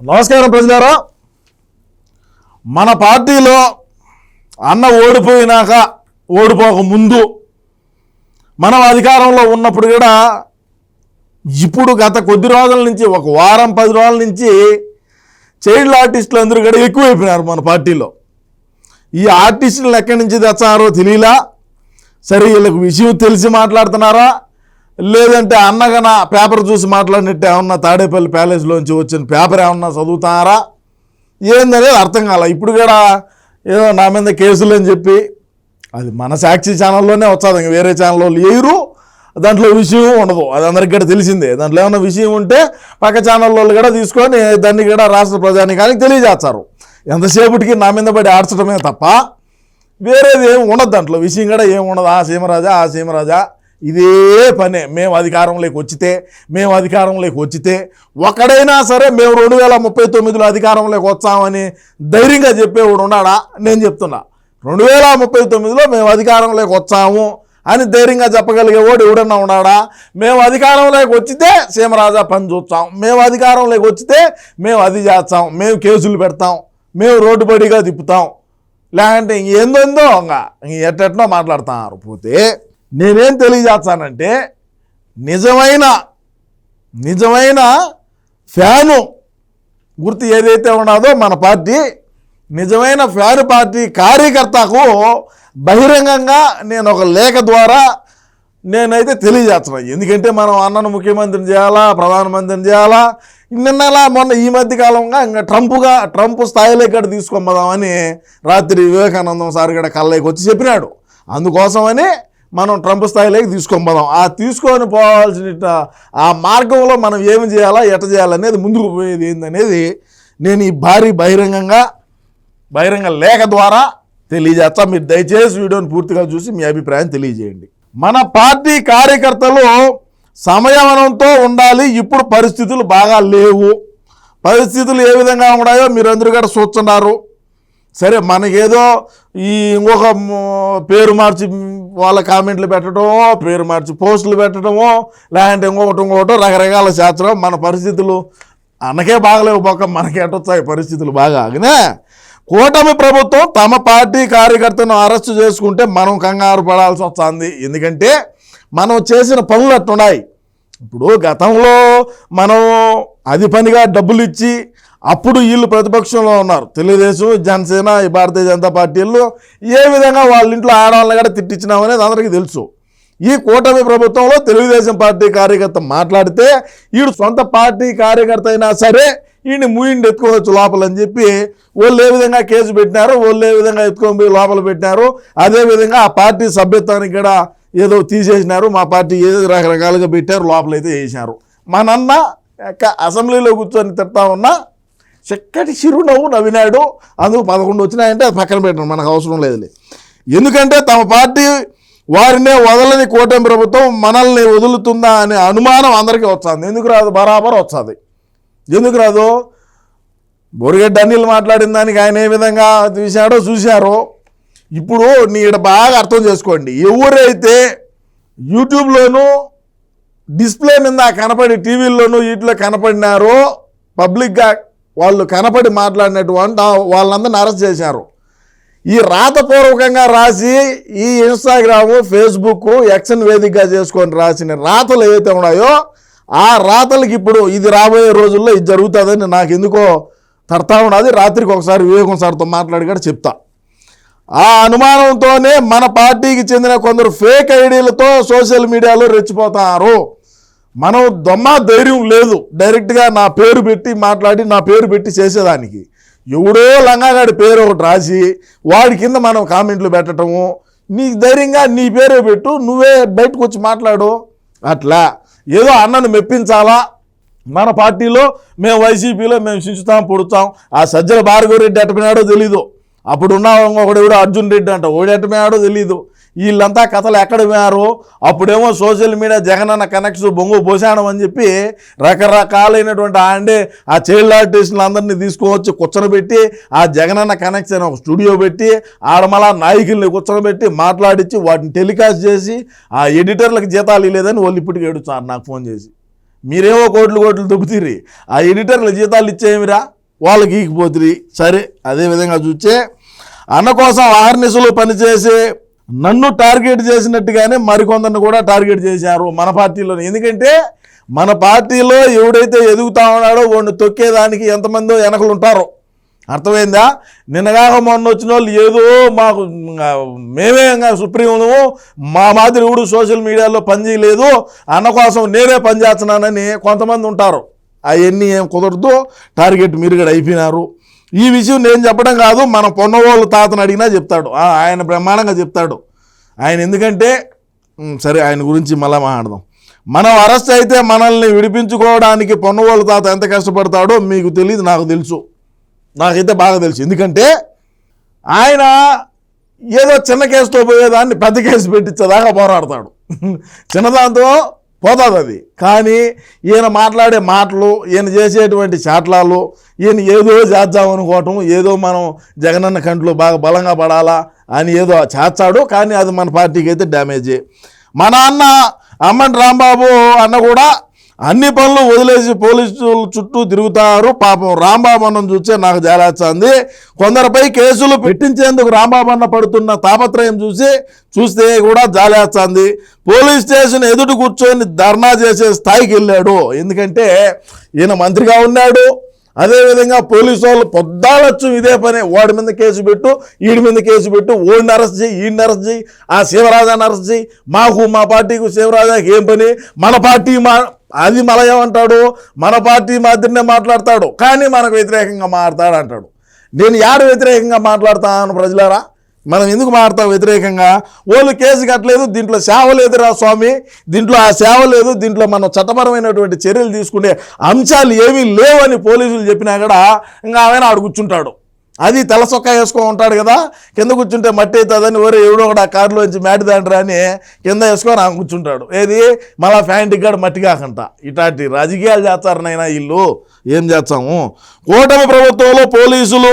నమస్కారం ప్రజలారా. మన పార్టీలో అన్న ఓడిపోయినాక ఓడిపోక ముందు మనం అధికారంలో ఉన్నప్పుడు కూడా ఇప్పుడు గత కొద్ది రోజుల నుంచి ఒక వారం పది రోజుల నుంచి చైల్డ్ ఆర్టిస్టులు అందరూ కూడా ఎక్కువైపోయినారు మన పార్టీలో. ఈ ఆర్టిస్టులను ఎక్కడి నుంచి తెచ్చారో తెలియలా సరే వీళ్ళకి విషయం తెలిసి మాట్లాడుతున్నారా? లేదంటే అన్నగన పేపర్ చూసి మాట్లాడినట్టు ఏమన్నా తాడేపల్లి ప్యాలెస్లోంచి వచ్చిన పేపర్ ఏమన్నా చదువుతారా? ఏందనేది అర్థం కాల. ఇప్పుడు కూడా ఏదో నా మీద కేసులు అని చెప్పి అది మన సాక్షి ఛానల్లోనే వచ్చాది ఇంక వేరే ఛానల్లో లేరు దాంట్లో విషయం ఉండదు. అది అందరికి కూడా తెలిసిందే. దాంట్లో ఏమైనా విషయం ఉంటే పక్క ఛానల్లో కూడా తీసుకొని దాన్ని కూడా రాష్ట్ర ప్రజానికానికి తెలియజేస్తారు. ఎంతసేపటికి నా మీద పడి ఆడ్చడమే తప్ప వేరేది ఏమి ఉండదు దాంట్లో. విషయం కూడా ఏమి ఉండదు. ఆ సీమరాజా ఆ సీమరాజా ఇదే పనే. మేము అధికారంలోకి వచ్చితే మేము అధికారంలోకి వచ్చితే ఒకడైనా సరే మేము రెండు వేల ముప్పై తొమ్మిదిలో అధికారంలోకి వచ్చామని ధైర్యంగా చెప్పేవాడు ఉన్నాడా? నేను చెప్తున్నా. రెండు వేల ముప్పై తొమ్మిదిలో మేము అధికారంలోకి వచ్చాము అని ధైర్యంగా చెప్పగలిగేవాడు ఎవడన్నా ఉన్నాడా? మేము అధికారంలోకి వచ్చితే సీమరాజా పని చూస్తాం. మేము అధికారంలోకి వచ్చితే మేము అది చేస్తాం. మేము కేసులు పెడతాం. మేము రోడ్డు బడిగా తిప్పుతాం. లేదంటే ఇంకేందో ఇంకా ఇంక ఎట్టెట్నో మాట్లాడుతున్నారు పోతే నేనేం తెలియజేస్తానంటే నిజమైన నిజమైన ఫ్యాను గుర్తు ఏదైతే ఉన్నదో మన పార్టీ నిజమైన ఫ్యాన్ పార్టీ కార్యకర్తకు బహిరంగంగా నేను ఒక లేఖ ద్వారా నేనైతే తెలియజేస్తున్నాను ఎందుకంటే మనం అన్నను ముఖ్యమంత్రిని చేయాలా ప్రధానమంత్రిని చేయాలా నిన్నలా మొన్న ఈ మధ్య కాలంగా ఇంకా ట్రంప్గా ట్రంప్ స్థాయిలో ఇక్కడ తీసుకొని రాత్రి వివేకానందం సార్ ఇక్కడ కళ్ళకి వచ్చి చెప్పినాడు. అందుకోసమని మనం ట్రంప్ స్థాయిలోకి తీసుకొని పోదాం. ఆ తీసుకొని పోవాల్సిన ఆ మార్గంలో మనం ఏమి చేయాలా ఎట చేయాలనేది ముందుకు పోయేది ఏందనేది నేను ఈ భారీ బహిరంగంగా బహిరంగ లేఖ ద్వారా తెలియజేస్తా. మీరు దయచేసి వీడియోని పూర్తిగా చూసి మీ అభిప్రాయం తెలియజేయండి. మన పార్టీ కార్యకర్తలు సంయమనంతో ఉండాలి. ఇప్పుడు పరిస్థితులు బాగా లేవు. పరిస్థితులు ఏ విధంగా ఉన్నాయో మీరందరూ కూడా చూస్తున్నారు. సరే మనకేదో ఈ ఇంకొక పేరు మార్చి వాళ్ళ కామెంట్లు పెట్టడమో పేరు మార్చి పోస్టులు పెట్టడమో లేదంటే ఇంకొకటి ఇంకొకటో రకరకాల శాస్త్రం మన పరిస్థితులు అనకే బాగలేవు పక్క మనకేటొచ్చాయి పరిస్థితులు బాగా. ఆగినే కూటమి ప్రభుత్వం తమ పార్టీ కార్యకర్తను అరెస్ట్ చేసుకుంటే మనం కంగారు పడాల్సి వస్తుంది. ఎందుకంటే మనం చేసిన పనులు అట్టున్నాయి ఇప్పుడు గతంలో మనం అది పనిగా డబ్బులు ఇచ్చి అప్పుడు వీళ్ళు ప్రతిపక్షంలో ఉన్నారు. తెలుగుదేశం జనసేన ఈ భారతీయ జనతా పార్టీలు ఏ విధంగా వాళ్ళ ఇంట్లో ఆడవాళ్ళని కూడా తిట్టించినామనేది అందరికీ తెలుసు. ఈ కూటమి ప్రభుత్వంలో తెలుగుదేశం పార్టీ కార్యకర్త మాట్లాడితే వీడు సొంత పార్టీ కార్యకర్త అయినా సరే ఈయన్ని మూయిండి ఎత్తుకోవచ్చు లోపల అని చెప్పి వాళ్ళు ఏ విధంగా కేసు పెట్టినారు వాళ్ళు ఏ విధంగా ఎత్తుకొని పోయి లోపల పెట్టినారు అదే విధంగా ఆ పార్టీ సభ్యత్వానికి కూడా ఏదో తీసేసినారు మా పార్టీ ఏదో రకరకాలుగా పెట్టారు లోపలైతే వేసినారు. మా నాన్న అసెంబ్లీలో కూర్చొని తిడతా ఉన్నా చక్కటి చిరునవ్వు నవ్వినాడు. అందుకు పదకొండు వచ్చినాయంటే అది పక్కన పెట్టడం మనకు అవసరం లేదులే. ఎందుకంటే తమ పార్టీ వారినే వదలని కూటమి ప్రభుత్వం మనల్ని వదులుతుందా అనే అనుమానం అందరికీ వస్తుంది. ఎందుకు రాదు? బరాబర్ వస్తుంది. ఎందుకు రాదు? బొరిగడ్డ అనిల్ మాట్లాడిన దానికి ఆయన ఏ విధంగా చూశాడో చూశారో. ఇప్పుడు నీడ బాగా అర్థం చేసుకోండి. ఎవరైతే యూట్యూబ్లోనూ డిస్ప్లే మీద కనపడి టీవీల్లోనూ వీటిలో కనపడినారో పబ్లిక్గా వాళ్ళు కనపడి మాట్లాడినటువంటి వాళ్ళందరిని అరెస్ట్ చేశారు. ఈ రాతపూర్వకంగా రాసి ఈ ఇన్స్టాగ్రాము ఫేస్బుక్ ఎక్సన్ వేదికగా చేసుకొని రాసిన రాతలు ఏవైతే ఉన్నాయో ఆ రాతలకి ఇప్పుడు ఇది రాబోయే రోజుల్లో ఇది జరుగుతుందని నాకు ఎందుకో తడతా ఉన్నది రాత్రికి ఒకసారి వివేకం సార్తో మాట్లాడి కూడా చెప్తా. ఆ అనుమానంతోనే మన పార్టీకి చెందిన కొందరు ఫేక్ ఐడీలతో సోషల్ మీడియాలో రెచ్చిపోతారు. మనం దొమ్మ ధైర్యం లేదు. డైరెక్ట్గా నా పేరు పెట్టి మాట్లాడి నా పేరు పెట్టి చేసేదానికి. ఎవడో లంగాగాడి పేరు ఒకటి రాసి వాడి కింద మనం కామెంట్లు పెట్టడము నీకు ధైర్యంగా నీ పేరే పెట్టు నువ్వే బయటకు వచ్చి మాట్లాడు. అట్లా. ఏదో అన్నను మెప్పించాలా? మన పార్టీలో మేము వైసీపీలో మేము చించుతాం పొడుతాం. ఆ సజ్జల భార్గవరెడ్డి ఎట్టపోయినాడో తెలీదు. అప్పుడు ఉన్న ఒకడు ఎవడో అర్జున్ రెడ్డి అంట ఓడి ఎట్టపోయినాడో తెలీదు. వీళ్ళంతా కథలు ఎక్కడ పోయారు అప్పుడేమో సోషల్ మీడియా జగనన్న కనెక్ట్స్ బొంగు పోసాడం అని చెప్పి రకరకాలైనటువంటి అంటే ఆ చైల్డ్ ఆర్టిస్టులు అందరినీ తీసుకువచ్చి కూర్చొనబెట్టి ఆ జగనన్న కనెక్ట్స్ అని ఒక స్టూడియో పెట్టి ఆడమలా నాయకుల్ని కూర్చోబెట్టి మాట్లాడించి వాటిని టెలికాస్ట్ చేసి ఆ ఎడిటర్లకు జీతాలు ఇవ్వలేదని వాళ్ళు ఇప్పటికి ఏడుస్తారు నాకు ఫోన్ చేసి. మీరేమో కోట్లు కోట్లు దుబ్బుతీరి. ఆ ఎడిటర్ల జీతాలు ఇచ్చేమిరా? వాళ్ళకి ఈకిపోతుంది సరే అదే విధంగా చూస్తే అన్న కోసం ఆర్నిసులు పనిచేసి నన్ను టార్గెట్ చేసినట్టుగానే మరికొందరిని కూడా టార్గెట్ చేశారు మన పార్టీలో ఎందుకంటే మన పార్టీలో ఎవడైతే ఎదుగుతా ఉన్నాడో వాడిని తొక్కేదానికి ఎంతమందో వెనకలు ఉంటారో. అర్థమైందా? నిన్నగాక మొన్న వచ్చిన వాళ్ళు ఏదో మాకు మేమే ఇంకా మా మాదిరి ఎవడు సోషల్ మీడియాలో పనిచేయలేదు అన్న కోసం నేనే పనిచేస్తున్నానని కొంతమంది ఉంటారు. అవన్నీ ఏం కుదరదు. టార్గెట్ మీరు కూడా అయిపోయినారు. ఈ విషయం నేను చెప్పడం కాదు మన పొన్నవాళ్ళు తాతను అడిగినా చెప్తాడు. ఆ, ఆయన బ్రహ్మాండంగా చెప్తాడు. ఆయన ఎందుకంటే సరే ఆయన గురించి మళ్ళీ మాట్లాడదాం. మనం అరెస్ట్ అయితే మనల్ని విడిపించుకోవడానికి పొన్నవాళ్ళు తాత ఎంత కష్టపడతాడో మీకు తెలియదు నాకు తెలుసు. నాకైతే బాగా తెలుసు. ఎందుకంటే ఆయన ఏదో చిన్న కేసుతో పోయేదాన్ని పెద్ద కేసు పెట్టించేదాకా పోరాడతాడు. చిన్నదాంతో పోతుంది అది. కానీ ఈయన మాట్లాడే మాటలు ఈయన చేసేటువంటి చాట్లాలు ఈయన ఏదో చేద్దామనుకోవటం ఏదో మనం జగనన్న కంట్లో బాగా బలంగా పడాలా అని ఏదో చేస్తాడు కానీ అది మన పార్టీకి అయితే డ్యామేజే మన అన్న అమ్మన్ రాంబాబు అన్న కూడా అన్ని పనులు వదిలేసి పోలీసులు చుట్టూ తిరుగుతారు. పాపం రాంబాబు అన్నం చూస్తే నాకు జాలేస్తుంది. కొందరిపై కేసులు పెట్టించేందుకు రాంబాబు అన్న పడుతున్న తాపత్రయం చూసి చూస్తే కూడా జాలేస్తుంది. పోలీస్ స్టేషన్ ఎదుటి కూర్చొని ధర్నా చేసే స్థాయికి వెళ్ళాడు. ఎందుకంటే ఈయన మంత్రిగా ఉన్నాడు. అదేవిధంగా పోలీసు వాళ్ళు పొద్దాలొచ్చు ఇదే పని. వాడి మీద కేసు పెట్టు వీడి మీద కేసు పెట్టు. ఓడిని అరెస్ట్ చేయి ఈడిని అరెస్ట్ చేయి ఆ శివరాజాన్ని అరెస్ట్ చేయి. మాకు మా పార్టీకి శివరాజాకి ఏం పని? మన పార్టీ మా అది మలయం అంటాడు మన పార్టీ మాదిరినే మాట్లాడతాడు. కానీ మనకు వ్యతిరేకంగా మారతాడు అంటాడు. నేను యాడ వ్యతిరేకంగా మాట్లాడతాను ప్రజలారా? మనం ఎందుకు మారుతాం వ్యతిరేకంగా? వాళ్ళు కేసు కట్టలేదు దీంట్లో సేవ లేదురా స్వామి. దీంట్లో ఆ సేవ లేదు దీంట్లో మనం చట్టపరమైనటువంటి చర్యలు తీసుకునే అంశాలు ఏమీ లేవని పోలీసులు చెప్పినా కూడా ఇంకా ఆయన ఆడు కూర్చుంటాడు. అది తలసొక్క వేసుకొని ఉంటాడు కదా కింద కూర్చుంటే మట్టి అవుతుందని ఎవరు ఎవడో కూడా ఆ కారులోంచి మేటి దాండ్రా అని కింద వేసుకొని ఆ కూర్చుంటాడు. ఏది? మళ్ళా ఫ్యాంట్ ఇక్కడ మట్టి కాకంట. ఇట్లాంటి రాజకీయాలు చేస్తారు నైనా వీళ్ళు ఏం చేస్తాము? కూటమి ప్రభుత్వంలో పోలీసులు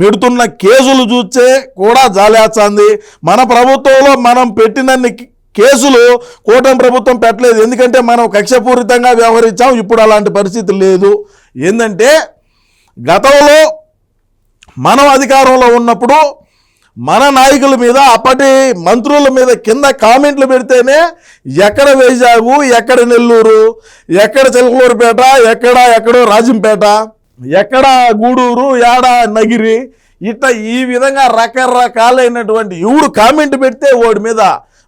పెడుతున్న కేసులు చూస్తే కూడా జాలేస్తుంది. మన ప్రభుత్వంలో మనం పెట్టినన్ని కేసులు కూటమి ప్రభుత్వం పెట్టలేదు. ఎందుకంటే మనం కక్షపూరితంగా వ్యవహరించాం. ఇప్పుడు అలాంటి పరిస్థితి లేదు. ఏంటంటే గతంలో మనం అధికారంలో ఉన్నప్పుడు మన నాయకుల మీద అప్పటి మంత్రుల మీద కింద కామెంట్లు పెడితేనే ఎక్కడ వైజాగు ఎక్కడ నెల్లూరు ఎక్కడ చిలకలూరుపేట ఎక్కడ ఎక్కడో రాజంపేట ఎక్కడ గూడూరు ఏడ నగిరి ఇట్లా ఈ విధంగా రకరకాలైనటువంటి ఎవడు కామెంట్ పెడితే ఓడి మీద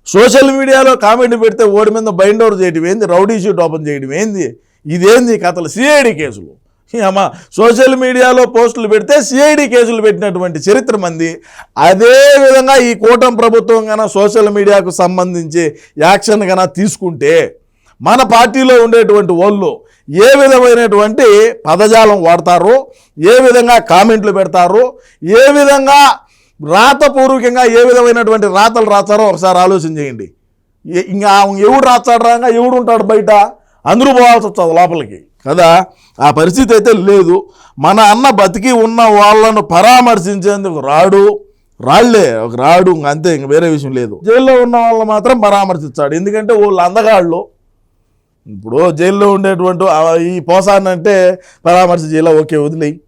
సోషల్ మీడియాలో కామెంట్ పెడితే ఓడి మీద బైండ్ ఓవర్ చేయడం ఏంది రౌడీ షీట్ ఓపెన్ చేయడం ఏంది ఇదేంది కథలు సిఐడి కేసులు. అమ్మా సోషల్ మీడియాలో పోస్టులు పెడితే సిఐడి కేసులు పెట్టినటువంటి చరిత్ర మంది. అదేవిధంగా ఈ కూటమి ప్రభుత్వం కన్నా సోషల్ మీడియాకు సంబంధించి యాక్షన్ కన్నా తీసుకుంటే మన పార్టీలో ఉండేటువంటి వాళ్ళు ఏ విధమైనటువంటి పదజాలం వాడతారు ఏ విధంగా కామెంట్లు పెడతారు ఏ విధంగా రాతపూర్వకంగా ఏ విధమైనటువంటి రాతలు రాస్తారో ఒకసారి ఆలోచన చేయండి. ఇంకా ఎవడు రాస్తాడు రాగా? ఎవడు ఉంటాడు బయట? అందరూ పోవాల్సి వస్తుంది లోపలికి. కదా? ఆ పరిస్థితి అయితే లేదు. మన అన్న బతికి ఉన్న వాళ్ళను పరామర్శించేందుకు రాడు. రాళ్ళే ఒక రాడు అంతే ఇంక వేరే విషయం లేదు. జైల్లో ఉన్న వాళ్ళు మాత్రం పరామర్శిస్తాడు. ఎందుకంటే వాళ్ళు అందగాళ్ళు. ఇప్పుడు జైల్లో ఉండేటువంటి ఈ పోసాన్ని అంటే పరామర్శ చేయాల? ఓకే వదిలేయి.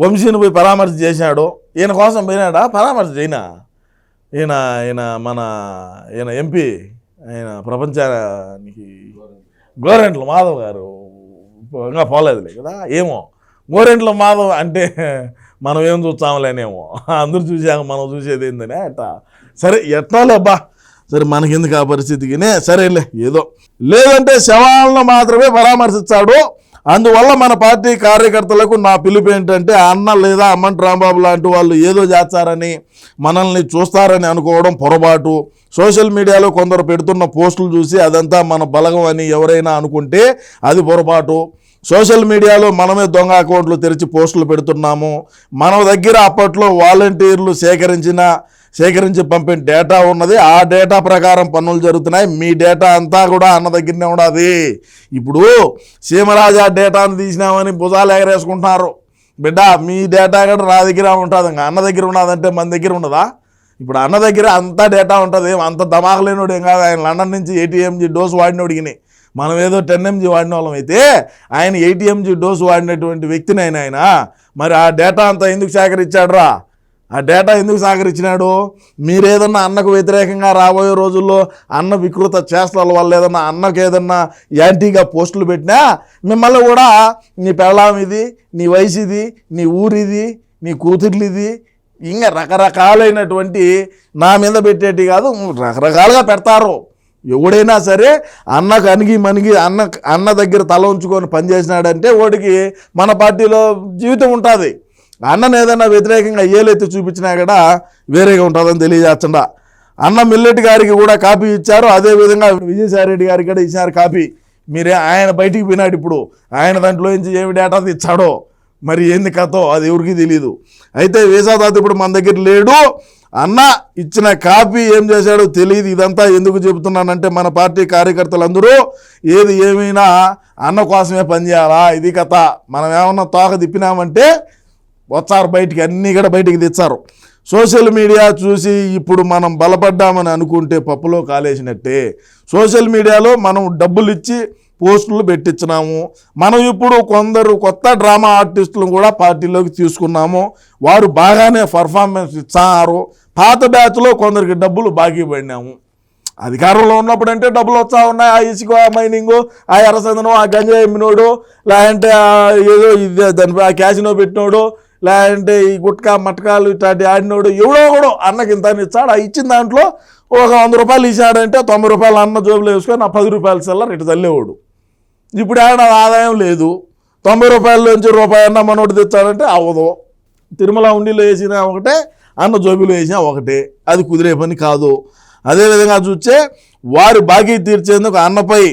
వంశీని పోయి పరామర్శ చేశాడు. ఈయన కోసం పోయినాడా? పరామర్శ చేయనా? ఈయన ఈయన మన ఈయన ఎంపీ ఆయన ప్రపంచానికి గవర్నమెంట్లు మాధవ్ గారు. ఇంకా పోలేదులే కదా? ఏమో. గోరెంట్ల మాధవ్ అంటే మనం ఏం చూస్తాంలేనేమో. అందరూ చూసాక మనం చూసేది ఏందనే అట్టా సరే ఎట్నాలే అబ్బా. సరే మనకెందుకు ఆ పరిస్థితికినే? సరేలే ఏదో. లేదంటే శవాలను మాత్రమే పరామర్శిస్తాడు. అందువల్ల మన పార్టీ కార్యకర్తలకు నా పిలుపు ఏంటంటే అన్న లేదా అమ్మంటి రాంబాబు లాంటి వాళ్ళు ఏదో చేస్తారని మనల్ని చూస్తారని అనుకోవడం పొరపాటు. సోషల్ మీడియాలో కొందరు పెడుతున్న పోస్టులు చూసి అదంతా మన బలగం అని ఎవరైనా అనుకుంటే అది పొరపాటు. సోషల్ మీడియాలో మనమే దొంగ అకౌంట్లు తెరిచి పోస్టులు పెడుతున్నాము. మన దగ్గర అప్పట్లో వాలంటీర్లు సేకరించిన సేకరించి పంపిన డేటా ఉన్నది. ఆ డేటా ప్రకారం పనులు జరుగుతున్నాయి. మీ డేటా అంతా కూడా అన్న దగ్గరనే ఉన్నది. ఇప్పుడు సీమరాజా డేటాను తీసినామని భుజాలు ఎగరేసుకుంటున్నారు. బిడ్డ మీ డేటా కూడా నా దగ్గర ఉంటుంది ఇంకా. అన్న దగ్గర ఉన్నదంటే మన దగ్గర ఉండదా ఇప్పుడు అన్న దగ్గర అంతా డేటా ఉంటుంది. అంత దమాకలేనోడు ఏం కాదు. ఆయన లండన్ నుంచి ఏటీఎంజీ డోస్ వాడినోడిగినాయి మనం ఏదో టెన్ ఎంజీ వాడిన వాళ్ళం అయితే ఆయన ఎయిటీ ఎంజీ డోసు వాడినటువంటి వ్యక్తిని ఆయన ఆయన. మరి ఆ డేటా అంతా ఎందుకు సేకరించాడురా? ఆ డేటా ఎందుకు సేకరించినాడు? మీరేదన్నా అన్నకు వ్యతిరేకంగా రాబోయే రోజుల్లో అన్న వికృత చేష్టల వల్ల ఏదన్నా అన్నకు ఏదన్నా యాంటీగా పోస్టులు పెట్టినా మిమ్మల్ని కూడా నీ పెళ్ళాం ఇది నీ వయసు ఇది నీ ఊరిది నీ కూతుర్లిది ఇంకా రకరకాలైనటువంటి నా మీద పెట్టేటి కాదు రకరకాలుగా పెడతారు. ఎవడైనా సరే అన్నకు అణిగి మనిగి అన్న అన్న దగ్గర తల ఉంచుకొని పనిచేసినాడంటే వాడికి మన పార్టీలో జీవితం ఉంటుంది. అన్నను ఏదైనా వ్యతిరేకంగా ఏలైతే చూపించినా కూడా వేరేగా ఉంటుందని తెలియజేస్తుండ. అన్న మిల్లెట్ గారికి కూడా కాపీ ఇచ్చారు. అదేవిధంగా విజయసాయి రెడ్డి గారికి కూడా ఇచ్చారు కాపీ. మీరే ఆయన బయటికి పోయినాడు ఇప్పుడు. ఆయన దాంట్లో నుంచి ఏమి డేటా ఇచ్చాడో మరి ఏంది కథో? అది ఎవరికి తెలియదు అయితే వేసాదాత్ ఇప్పుడు మన దగ్గర లేడు. అన్న ఇచ్చిన కాపీ ఏం చేశాడో తెలియదు ఇదంతా ఎందుకు చెబుతున్నానంటే మన పార్టీ కార్యకర్తలందరూ ఏది ఏమైనా అన్న కోసమే పనిచేయాలా ఇది కథ. మనం ఏమన్నా తోక తిప్పినామంటే వచ్చారు బయటికి అన్నీ కూడా బయటికి తెచ్చారు. సోషల్ మీడియా చూసి ఇప్పుడు మనం బలపడ్డామని అనుకుంటే పప్పులో కాలేసినట్టే. సోషల్ మీడియాలో మనం డబ్బులు ఇచ్చి పోస్టులు పెట్టించినాము. మనం ఇప్పుడు కొందరు కొత్త డ్రామా ఆర్టిస్టులను కూడా పార్టీలోకి తీసుకున్నాము. వారు బాగానే పర్ఫార్మెన్స్ ఇచ్చారు. పాత బ్యాచ్లో కొందరికి డబ్బులు బాకీ పడినాము. అధికారంలో ఉన్నప్పుడు అంటే డబ్బులు వస్తా ఉన్నాయి. ఆ ఇసుక ఆ మైనింగ్ ఆ ఎర్రసందనం ఆ గంజా ఎమ్మినోడు లేదంటే ఏదో ఇది దాని ఆ క్యాసినో పెట్టినోడు లేదంటే ఈ గుట్కా మటకాలు ఇట్లాంటి ఆడినోడు ఎవడో కూడా అన్నకి ఇంత ఇచ్చాడు. ఆ ఇచ్చిన దాంట్లో ఒక వంద రూపాయలు ఇచ్చాడంటే తొంభై రూపాయలు అన్న జోబులో వేసుకొని ఆ పది రూపాయల సెల్లర్ ఇటు తల్లేవాడు. ఇప్పుడు ఏడ ఆదాయం లేదు. తొంభై రూపాయల నుంచి రూపాయి అన్న మనోడు తెచ్చాడంటే అవ్వదు తిరుమల ఉండిలో వేసిన ఒకటే అన్న జోబిలో వేసినా ఒకటే. అది కుదిరే పని కాదు. అదేవిధంగా చూస్తే వారి బాకీ తీర్చేందుకు అన్నపై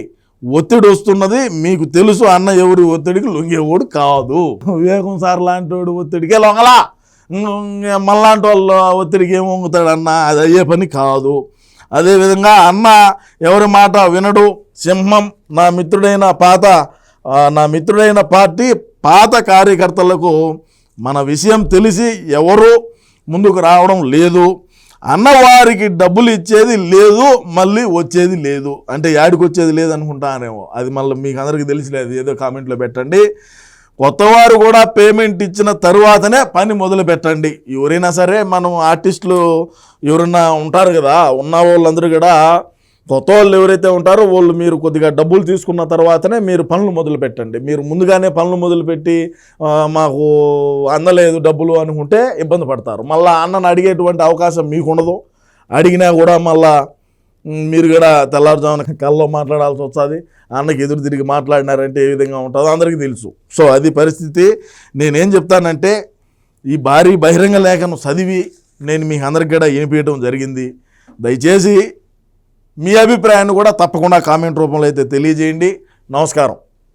ఒత్తిడి వస్తున్నది మీకు తెలుసు అన్న ఎవరి ఒత్తిడికి లొంగేవాడు కాదు. వివేకం సార్ లాంటి వాడు ఒత్తిడికే లొంగలా. మళ్ళాంటి వాళ్ళ ఒత్తిడికి ఏం వంగుతాడు అన్న అది అయ్యే పని కాదు. అదేవిధంగా అన్న ఎవరి మాట వినడు. సింహం నా మిత్రుడైన పాత నా మిత్రుడైన పార్టీ పాత కార్యకర్తలకు మన విషయం తెలిసి ఎవరు ముందుకు రావడం లేదు. అన్నవారికి డబ్బులు ఇచ్చేది లేదు మళ్ళీ వచ్చేది లేదు. అంటే యాడికి వచ్చేది లేదు అనుకుంటానేమో. అది మళ్ళీ మీకు అందరికీ తెలిసిలేదు ఏదో కామెంట్లో పెట్టండి. కొత్తవారు కూడా పేమెంట్ ఇచ్చిన తరువాతనే పని మొదలు పెట్టండి. ఎవరైనా సరే మనం ఆర్టిస్టులు ఎవరైనా ఉంటారు కదా ఉన్న వాళ్ళందరూ కూడా కొత్త వాళ్ళు ఎవరైతే ఉంటారో వాళ్ళు మీరు కొద్దిగా డబ్బులు తీసుకున్న తర్వాతనే మీరు పనులు మొదలు పెట్టండి మీరు ముందుగానే పనులు మొదలుపెట్టి మాకు అందలేదు డబ్బులు అనుకుంటే ఇబ్బంది పడతారు. మళ్ళీ అన్నను అడిగేటువంటి అవకాశం మీకు ఉండదు అడిగినా కూడా మళ్ళా మీరు కూడా తెల్లారుజామున కల్లో మాట్లాడాల్సి వస్తుంది. అన్నకి ఎదురు తిరిగి మాట్లాడినారంటే ఏ విధంగా ఉంటుందో అందరికీ తెలుసు. సో అది పరిస్థితి. నేనేం చెప్తానంటే ఈ భారీ బహిరంగ లేఖను చదివి నేను మీ అందరికి కూడా వినిపించడం జరిగింది. దయచేసి మీ అభిప్రాయాన్ని కూడా తప్పకుండా కామెంట్ రూపంలో అయితే తెలియజేయండి. నమస్కారం.